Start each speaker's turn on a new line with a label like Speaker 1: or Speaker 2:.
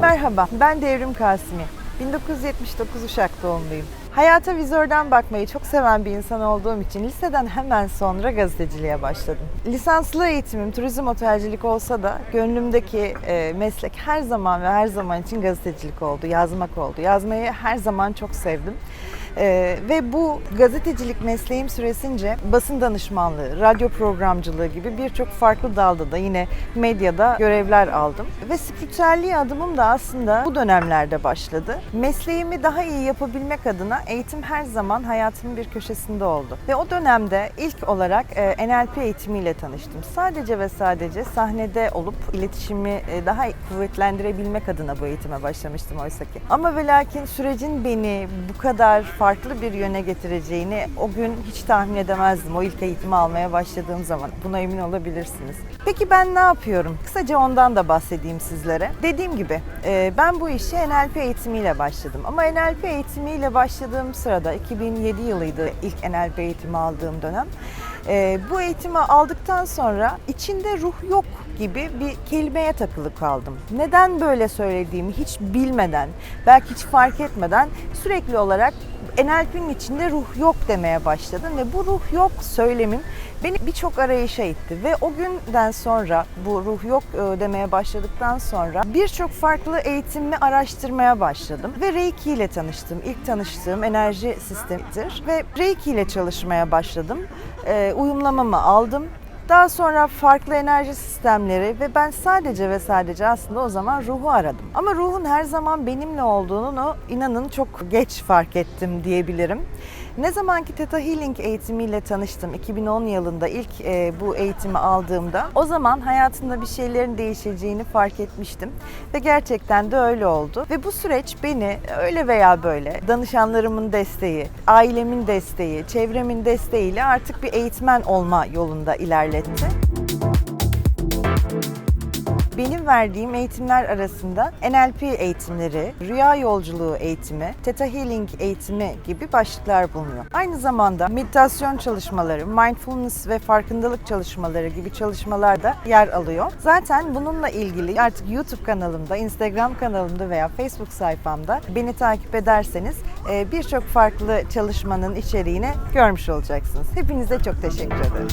Speaker 1: Merhaba, ben Devrim Kasimi. 1979 Uşak doğumluyum. Hayata vizörden bakmayı çok seven bir insan olduğum için liseden hemen sonra gazeteciliğe başladım. Lisanslı eğitimim turizm otelcilik olsa da gönlümdeki e, meslek her zaman ve her zaman için gazetecilik oldu, yazmak oldu. Yazmayı her zaman çok sevdim. Ee, ve bu gazetecilik mesleğim süresince basın danışmanlığı, radyo programcılığı gibi birçok farklı dalda da yine medyada görevler aldım. Ve spiritüelliğe adımım da aslında bu dönemlerde başladı. Mesleğimi daha iyi yapabilmek adına eğitim her zaman hayatımın bir köşesinde oldu. Ve o dönemde ilk olarak e, NLP eğitimiyle tanıştım. Sadece ve sadece sahnede olup iletişimi e, daha kuvvetlendirebilmek adına bu eğitime başlamıştım oysa ki. Ama ve lakin sürecin beni bu kadar bir yöne getireceğini o gün hiç tahmin edemezdim o ilk eğitimi almaya başladığım zaman. Buna emin olabilirsiniz. Peki ben ne yapıyorum? Kısaca ondan da bahsedeyim sizlere. Dediğim gibi e, ben bu işe NLP eğitimiyle başladım. Ama NLP eğitimiyle başladığım sırada 2007 yılıydı ilk NLP eğitimi aldığım dönem. E, bu eğitimi aldıktan sonra içinde ruh yok gibi bir kelimeye takılı kaldım. Neden böyle söylediğimi hiç bilmeden, belki hiç fark etmeden sürekli olarak NLP'nin içinde ruh yok demeye başladım ve bu ruh yok söylemim beni birçok arayışa itti ve o günden sonra bu ruh yok e, demeye başladıktan sonra birçok farklı eğitimi araştırmaya başladım ve Reiki ile tanıştım. İlk tanıştığım enerji sistemidir ve Reiki ile çalışmaya başladım. E, uyumlamamı aldım daha sonra farklı enerji sistemleri ve ben sadece ve sadece aslında o zaman ruhu aradım. Ama ruhun her zaman benimle olduğunu inanın çok geç fark ettim diyebilirim. Ne zamanki Theta Healing eğitimiyle tanıştım 2010 yılında ilk e, bu eğitimi aldığımda o zaman hayatımda bir şeylerin değişeceğini fark etmiştim ve gerçekten de öyle oldu ve bu süreç beni öyle veya böyle danışanlarımın desteği, ailemin desteği, çevremin desteğiyle artık bir eğitmen olma yolunda ilerletti. Benim verdiğim eğitimler arasında NLP eğitimleri, rüya yolculuğu eğitimi, Theta Healing eğitimi gibi başlıklar bulunuyor. Aynı zamanda meditasyon çalışmaları, mindfulness ve farkındalık çalışmaları gibi çalışmalar da yer alıyor. Zaten bununla ilgili artık YouTube kanalımda, Instagram kanalımda veya Facebook sayfamda beni takip ederseniz e, birçok farklı çalışmanın içeriğini görmüş olacaksınız. Hepinize çok teşekkür ederim.